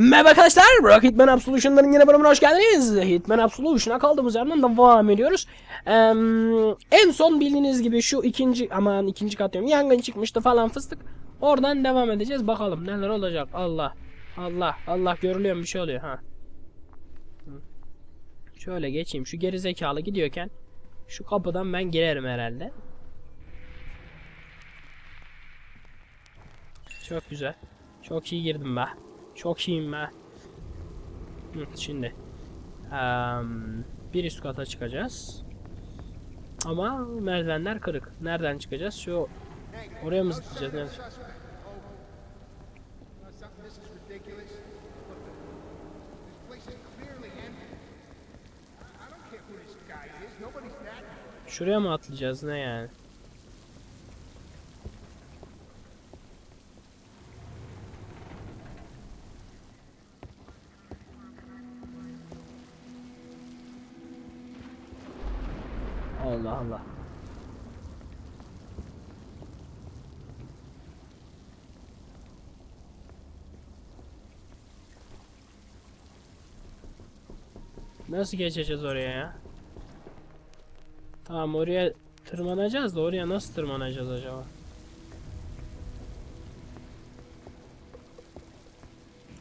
Merhaba arkadaşlar, Rock Hitman Absolution'ların yeni bölümüne hoş geldiniz. Hitman Absolution'a kaldığımız yerden devam ediyoruz. Eee, en son bildiğiniz gibi şu ikinci, aman ikinci kat diyorum, yangın çıkmıştı falan fıstık. Oradan devam edeceğiz, bakalım neler olacak. Allah, Allah, Allah görülüyor bir şey oluyor ha. Şöyle geçeyim, şu geri zekalı gidiyorken şu kapıdan ben girerim herhalde. Çok güzel. Çok iyi girdim be. Çok iyiyim be. Şimdi. Em, bir üst kata çıkacağız. Ama merdivenler kırık. Nereden çıkacağız? Şu oraya mı zıplayacağız? That. Şuraya mı atlayacağız? Ne yani? Allah Allah. Nasıl geçeceğiz oraya ya? Tamam oraya tırmanacağız da oraya nasıl tırmanacağız acaba?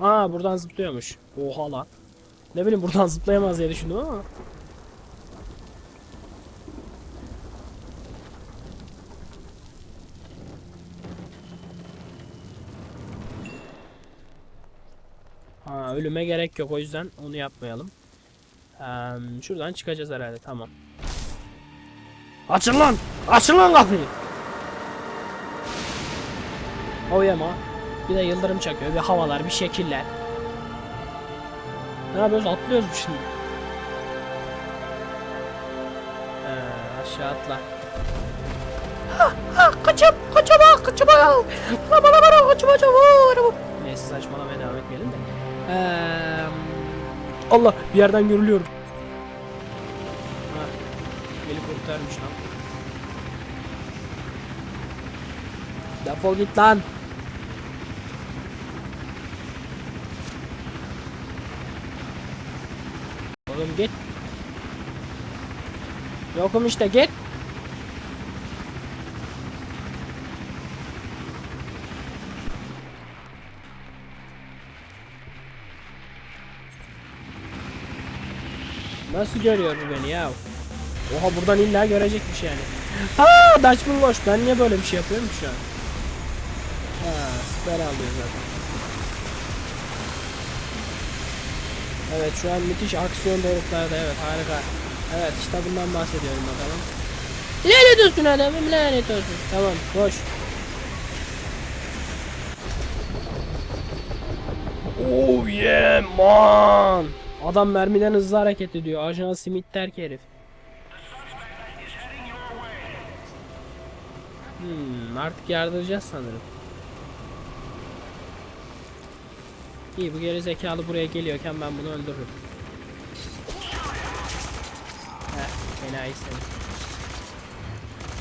Aa buradan zıplıyormuş. Oha lan. Ne bileyim buradan zıplayamaz diye düşündüm ama. Ha ölüme gerek yok o yüzden onu yapmayalım. Eee, şuradan çıkacağız herhalde tamam. Açın lan! Açın lan kapıyı! Oyama. Bir de yıldırım çakıyor. Bir havalar, bir şekiller. Ne yapıyoruz? Atlıyoruz mu şimdi? Ee, aşağı atla. Kaçım, kaçama. Bana bana, kaçama, kaçama. Neyse saçmalamaya devam etmeyelim de. Ee, Allah, bir yerden görülüyorum. Ha, helikoptermiş lan. Defol git lan. Oğlum git. Yokum işte git. Nasıl görüyor bu beni ya? Oha buradan illa görecekmiş yani. Ha, Dutchman boş. Ben niye böyle bir şey yapıyorum şu an? Ha, süper alıyor zaten. Evet şu an müthiş aksiyon doruklarda evet harika. Evet işte bundan bahsediyorum bakalım. Lanet olsun adamım lanet olsun. Tamam boş. Oh yeah man. Adam mermiden hızlı hareket ediyor. Ajan Smith terk herif. Hmm, artık yardıracağız sanırım. İyi bu geri zekalı buraya geliyorken ben bunu öldürürüm. Heh, enayi seni.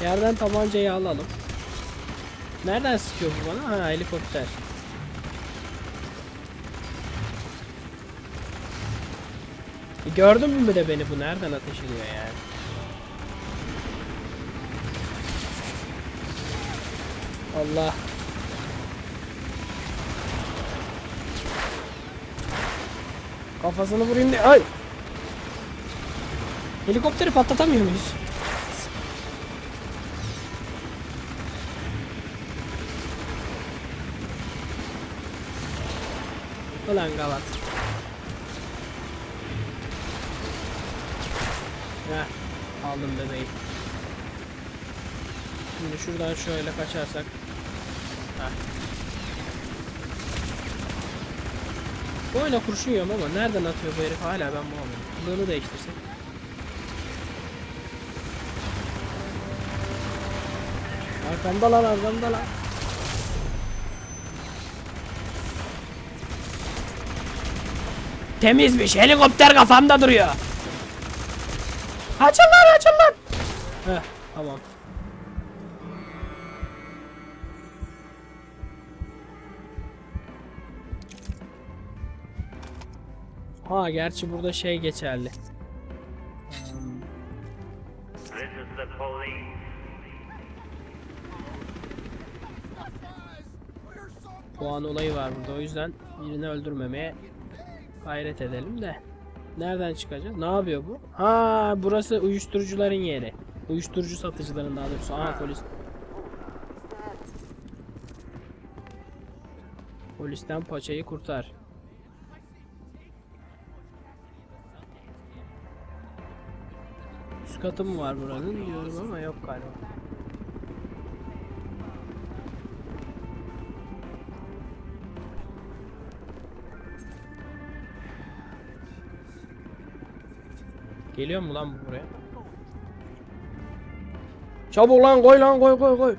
Yerden tabancayı alalım. Nereden sıkıyor bu bana? Ha helikopter. E, gördün mü de beni bu nereden ateş ediyor yani? Allah. Kafasını vurayım diye. Ay. Helikopteri patlatamıyor muyuz? Ulan gavat. Aldım bebeği. Şimdi şuradan şöyle kaçarsak. Heh. Bu oyuna kurşun yiyorum ama nereden atıyor bu herif hala ben bulamadım. Kılığını değiştirsek. Arkamda lan arkamda lan. Temizmiş helikopter kafamda duruyor. Açın lan açın lan. Heh tamam. Ha gerçi burada şey geçerli. Puan olayı var burada o yüzden birini öldürmemeye gayret edelim de. Nereden çıkacağız? Ne yapıyor bu? Ha burası uyuşturucuların yeri. Uyuşturucu satıcıların daha doğrusu. Aha polis. Polisten paçayı kurtar. Üst katı mı var buranın diyorum ama yok galiba. Geliyor mu lan bu buraya? Çabuk lan koy lan koy koy koy.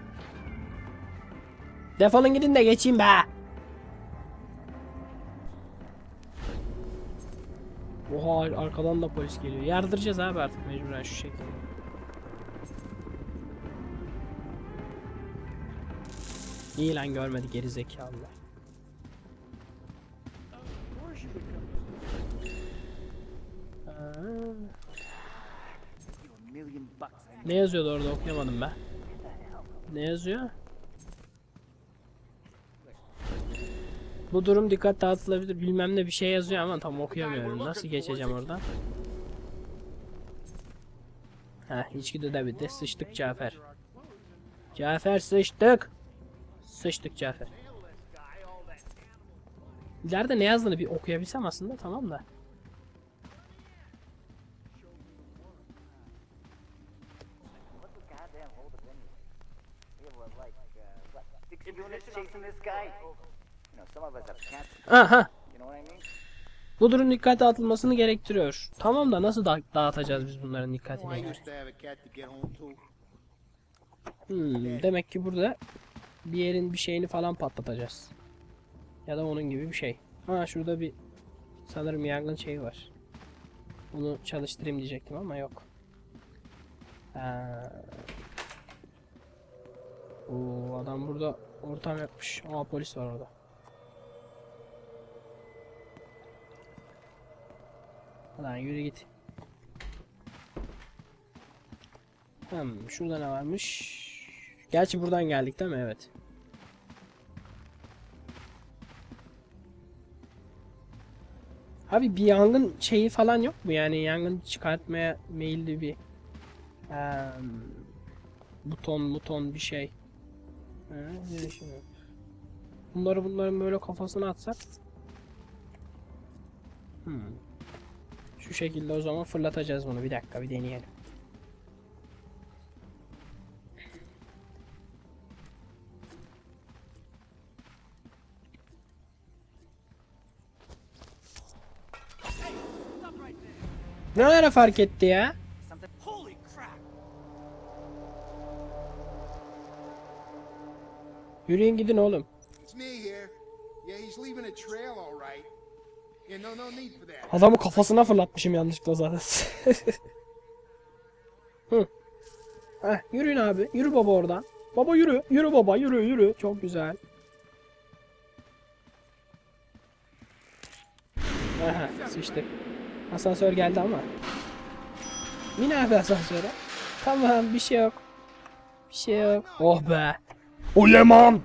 Defolun gidin de geçeyim be. Oha arkadan da polis geliyor. Yardıracağız abi artık mecburen şu şekilde. İyi lan görmedi geri zekalılar. Aa. Ne yazıyordu orada okuyamadım ben. Ne yazıyor? Bu durum dikkat dağıtılabilir bilmem ne bir şey yazıyor ama tam okuyamıyorum. Nasıl geçeceğim oradan? Heh içgüdü de bitti. Sıçtık Cafer. Cafer sıçtık. Sıçtık Cafer. İleride ne yazdığını bir okuyabilsem aslında tamam da. Aha. Bu durum dikkat dağıtılmasını gerektiriyor. Tamam da nasıl da- dağıtacağız biz bunların dikkatini? Hmm, demek ki burada bir yerin bir şeyini falan patlatacağız. Ya da onun gibi bir şey. Ha şurada bir sanırım yangın şeyi var. Bunu çalıştırayım diyecektim ama yok. Ha. Oo, adam burada ortam yapmış. Aa polis var orada. Lan yürü git. Hmm, şurada ne varmış? Gerçi buradan geldik değil mi? Evet. Abi bir yangın şeyi falan yok mu? Yani yangın çıkartmaya meyilli bir em, buton buton bir şey. Bunları bunların böyle kafasına atsak. Hmm. Şu şekilde o zaman fırlatacağız bunu. Bir dakika bir deneyelim. Ne ara fark etti ya? Need for that. Adamı kafasına fırlatmışım yanlışlıkla zaten. Hı. Heh, yürüyün abi. Yürü baba oradan. Baba yürü. Yürü baba yürü yürü. Çok güzel. Aha sıçtık. Asansör geldi ama. Yine abi asansöre. Tamam bir şey yok. Bir şey yok. Oh be. Uleman.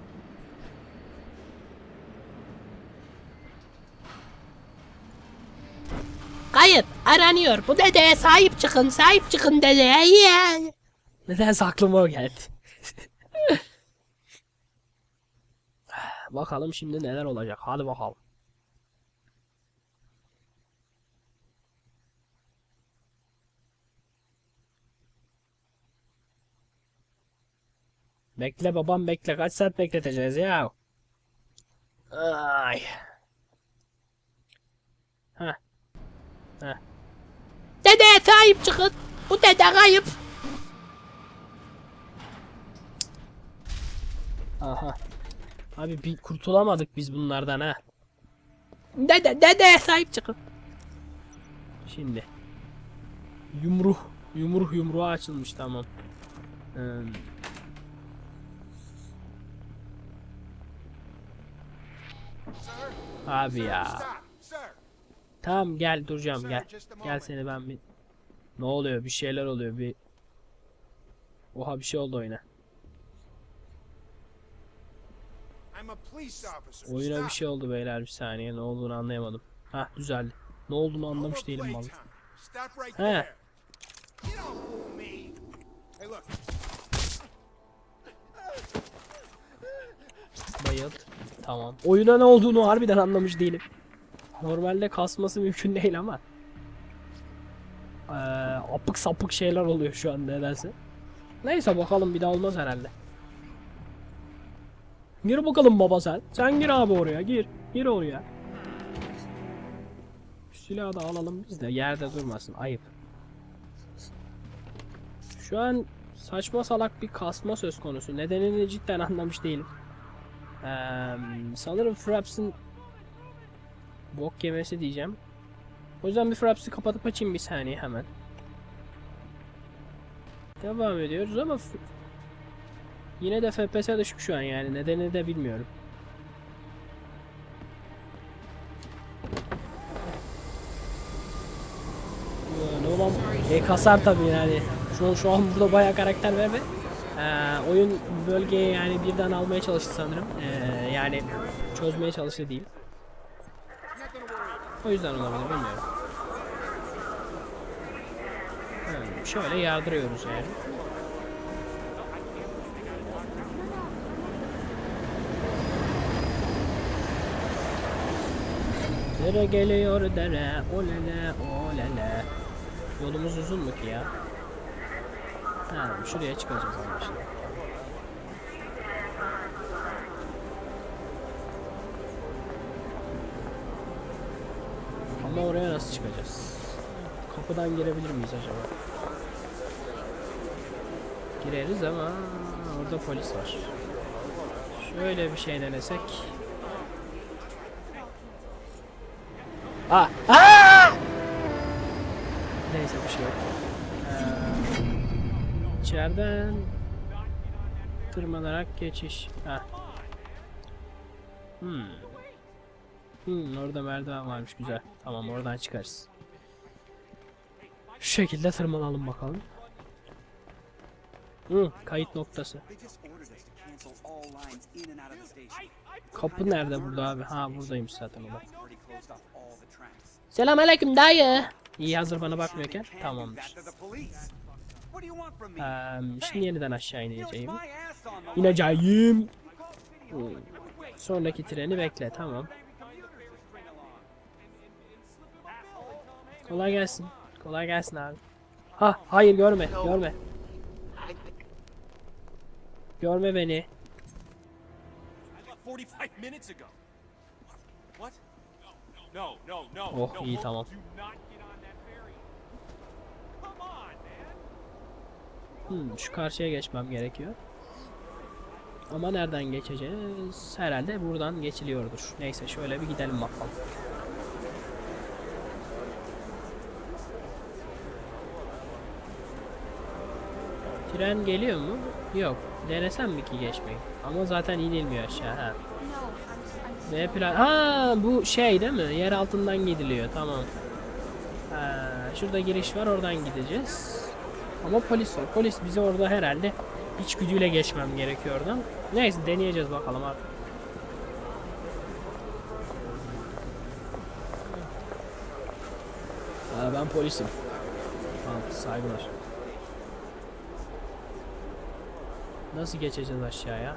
Kayıt aranıyor. Bu dedeye sahip çıkın. Sahip çıkın dedeye. Yeah. Nedense aklıma o geldi. bakalım şimdi neler olacak. Hadi bakalım. Bekle babam bekle. Kaç saat bekleteceğiz ya? Ay. Ha. Ha. Dedeye sahip çıkın. Bu dede kayıp. Aha. Abi bir kurtulamadık biz bunlardan ha. Dede, dedeye sahip çıkın. Şimdi. Yumruh. Yumruh yumruğa açılmış tamam. Hmm. Abi ya. Tamam gel duracağım gel. Gel seni ben bir... Ne oluyor? Bir şeyler oluyor bir... Oha bir şey oldu oyuna. Oyuna bir şey oldu beyler bir saniye. Ne olduğunu anlayamadım. Hah düzeldi. Ne olduğunu anlamış değilim vallahi. He. Bayıldı. Tamam. Oyuna ne olduğunu harbiden anlamış değilim. Normalde kasması mümkün değil ama. Ee, apık sapık şeyler oluyor şu an nedense. Neyse bakalım bir daha olmaz herhalde. Gir bakalım baba sen. Sen gir abi oraya gir. Gir oraya. Silahı da alalım biz de yerde durmasın ayıp. Şu an saçma salak bir kasma söz konusu. Nedenini cidden anlamış değilim. Sanırım Fraps'ın bok yemesi diyeceğim. O yüzden bir Fraps'ı kapatıp açayım bir saniye hemen. Devam ediyoruz ama yine de FPS düşük şu an yani nedeni de bilmiyorum. Ne olan e, kasar tabii yani. Şu şu an burada bayağı karakter var ve ee, oyun bölgeye yani birden almaya çalıştı sanırım. Ee, yani çözmeye çalıştı değil. O yüzden olabilir bilmiyorum. Evet, şöyle yardırıyoruz yani. Dere geliyor dere, olele olele. Yolumuz uzun mu ki ya? Ha, şuraya çıkacağız ama şimdi. Ama oraya nasıl çıkacağız? Kapıdan girebilir miyiz acaba? Gireriz ama orada polis var. Şöyle bir şey denesek. Aa! Aa! Neyse bir şey yok. Ee, içeriden tırmanarak geçiş. Ha. Hmm. Hmm, orada merdiven varmış güzel. Tamam oradan çıkarız. Şu şekilde tırmanalım bakalım. Hmm, kayıt noktası. Kapı nerede burada abi? Ha buradaymış zaten tracks. Selamünaleyküm dayı. İyi hazır bana bakmıyorken. Tamamdır. Give that to the police. What do you want from me? Eee, şimdi yeniden aşağı ineceğim. İneceğim. Hmm. Sonraki treni bekle tamam. Kolay gelsin. Kolay gelsin abi. Ha hayır görme görme. Görme beni. I left 45 minutes ago. What? No, no, no, Oh, iyi, tamam. Do not get on that ferry. Come on, man. Hmm, şu karşıya geçmem gerekiyor. Ama nereden geçeceğiz? Herhalde buradan geçiliyordur. Neyse şöyle bir gidelim bakalım. Tren geliyor mu? Yok. Denesem mi ki geçmeyi? Ama zaten inilmiyor aşağı. Ha. Ne plan? Ha bu şey değil mi? Yer altından gidiliyor. Tamam. Ha, şurada giriş var. Oradan gideceğiz. Ama polis var. Polis bizi orada herhalde içgüdüyle geçmem gerekiyor oradan. Neyse deneyeceğiz bakalım abi. Ha, ben polisim. Tamam saygılar. Nasıl geçeceğiz aşağıya?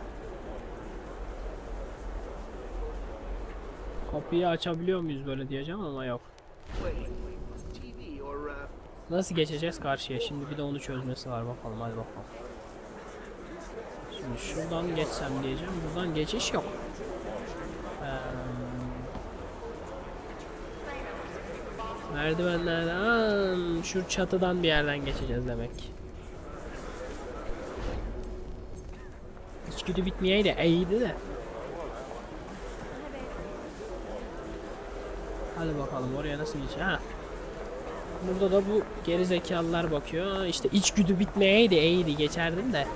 Kapıyı açabiliyor muyuz böyle diyeceğim ama yok. Nasıl geçeceğiz karşıya? Şimdi bir de onu çözmesi var bakalım hadi bakalım. Şimdi şuradan geçsem diyeceğim. Buradan geçiş yok. Eee, merdivenlerden şu çatıdan bir yerden geçeceğiz demek. İçgüdü bitmeyeydi iyiydi de. Hadi bakalım oraya nasıl geçeceğiz? Burada da bu geri zekalılar bakıyor. İşte içgüdü bitmeyeydi iyiydi geçerdim de.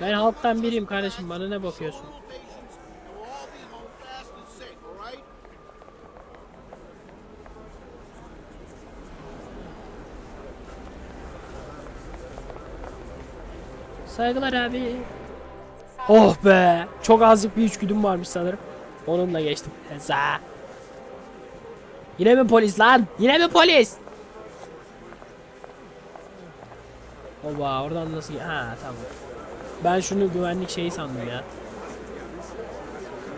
Ben halktan biriyim kardeşim bana ne bakıyorsun? Saygılar abi. Oh be. Çok azıcık bir içgüdüm varmış sanırım. Onunla geçtim. Heza. Yine mi polis lan? Yine mi polis? Oba oradan nasıl... Ha tamam. Ben şunu güvenlik şeyi sandım ya.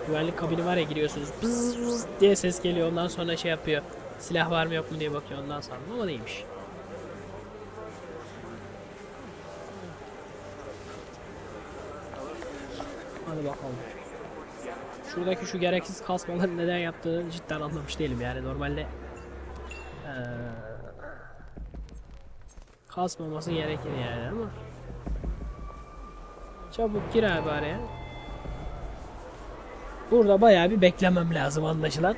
Güvenlik kabini var ya giriyorsunuz. Bızz bızz diye ses geliyor. Ondan sonra şey yapıyor. Silah var mı yok mu diye bakıyor. Ondan sandım ama değilmiş. Hadi bakalım. Şuradaki şu gereksiz kasmaları neden yaptığını cidden anlamış değilim yani normalde eee, kasmaması gerekir yani ama çabuk gir abi araya. Burada bayağı bir beklemem lazım anlaşılan.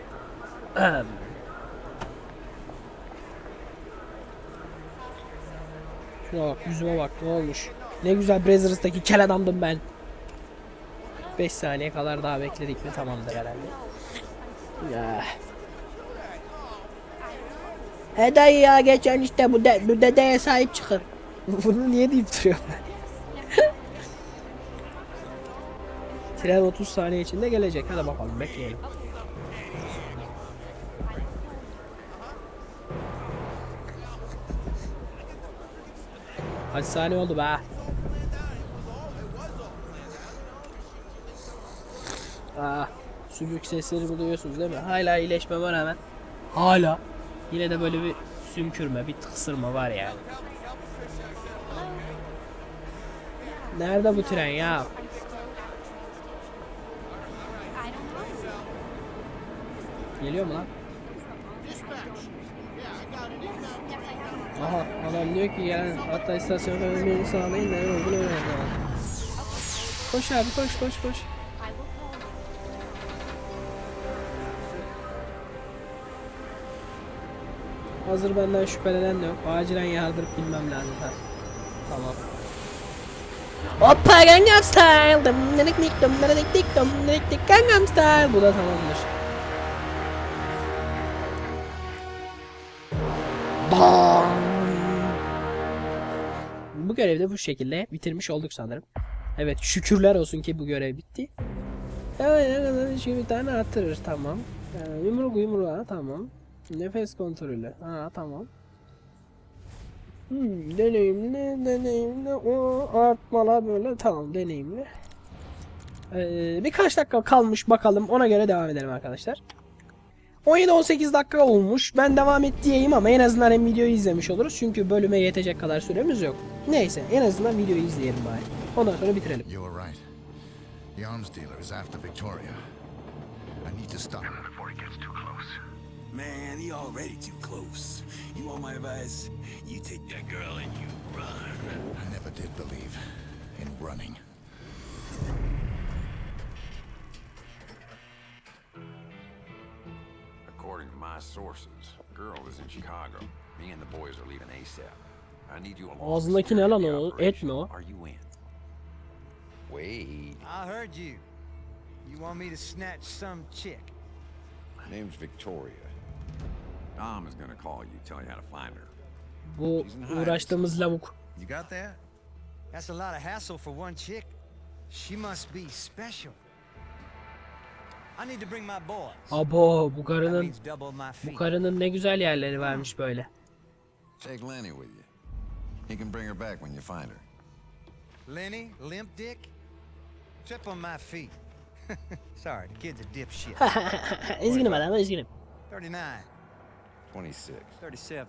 Şuna bak yüzüme bak ne olmuş. Ne güzel Brazzers'taki kel adamdım ben. 5 saniye kadar daha bekledik mi tamamdır herhalde. Ya. He dayı ya geçen işte bu, de, bu dedeye sahip çıkın. Bunu niye deyip duruyorum ben? Tren 30 saniye içinde gelecek. Hadi bakalım bekleyelim. Kaç saniye oldu be? Aa, sümük sesleri duyuyorsunuz değil mi? Hala iyileşmeme rağmen. Hala. Yine de böyle bir sümkürme, bir tıksırma var yani. Nerede bu tren ya? Geliyor mu lan? Aha adam diyor ki yani hatta istasyonda ölmeyi sağlayın neler olduğunu öğrenin. Koş abi koş koş koş. Hazır benden şüphelenen de yok. Acilen yardırıp bilmem lazım. Ha. Tamam. Hoppa Gangnam Style. Dım dedik dik dım dedik dik dım dedik dik Gangnam Style. Bu da tamamdır. Bam. Bu görevi de bu şekilde bitirmiş olduk sanırım. Evet şükürler olsun ki bu görev bitti. Evet şimdi bir tane attırır tamam. Ee, yumruk yumruğa tamam. Nefes kontrolü. Ha tamam. Hmm, deneyimli deneyimli o artmalar böyle tamam deneyimli. Ee, birkaç dakika kalmış bakalım ona göre devam edelim arkadaşlar. 17-18 dakika olmuş. Ben devam et diyeyim ama en azından hem videoyu izlemiş oluruz. Çünkü bölüme yetecek kadar süremiz yok. Neyse en azından videoyu izleyelim bari. Ondan sonra bitirelim. You were right. The arms dealer is after Victoria. I need to stop him before he gets too. Man, he already too close. You want my advice? You take that girl and you run. I never did believe in running. According to my sources, the girl is in Chicago. Me and the boys are leaving ASAP. I need you along. with Ağzındaki ne lan security o? Et operation. mi o? Are you in? Wade. I heard you. You want me to snatch some chick? My name's Victoria. Dom is gonna call you, tell you how to find her. Bu uğraştığımız lavuk. You got that? That's a lot of hassle for one chick. She must be special. I need to bring my boys. Abo bu karının bu karının ne güzel yerleri varmış böyle. Take Lenny with you. He can bring her back when you find her. Lenny, limp dick, triple my fee. Sorry, the kid's a dipshit. üzgünüm adam üzgünüm. 39, 26, 37,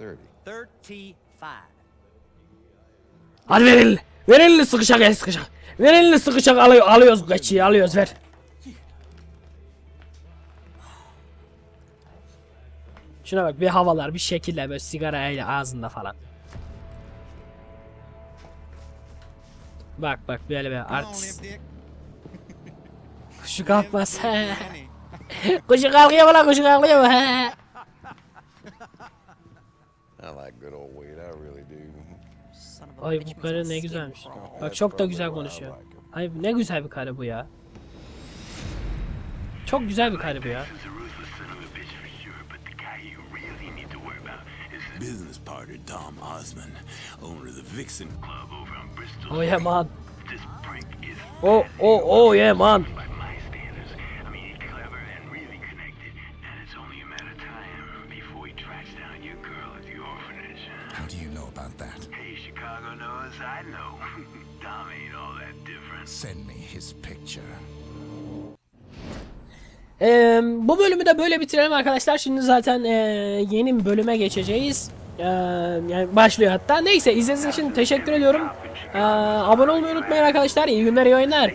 30. 35. Hadi ver elini. Ver elini sıkışak el sıkışak. Ver elini sıkışak alıyor, alıyoruz kaçıyı alıyoruz ver. Şuna bak bir havalar bir şekiller böyle sigarayla ağzında falan. Bak bak böyle bir artist. Kuşu kalkmaz. Kuşu kalkıyor mu lan kuşu kalkıyor mu? He. I like good old Wade, I really do. Son of a Ay bu karı ne güzelmiş. Bak çok da güzel konuşuyor. Ay ne güzel bir karı bu ya. Çok güzel bir karı bu ya. business partner Dom Osman, owner of the Vixen Club over on Bristol. Oh yeah man. This prick is Oh oh oh yeah man. Ee, bu bölümü de böyle bitirelim arkadaşlar. Şimdi zaten ee, yeni bir bölüme geçeceğiz. Yani başlıyor hatta. Neyse izlediğiniz için teşekkür ediyorum. Ee, abone olmayı unutmayın arkadaşlar. İyi günler, iyi oyunlar.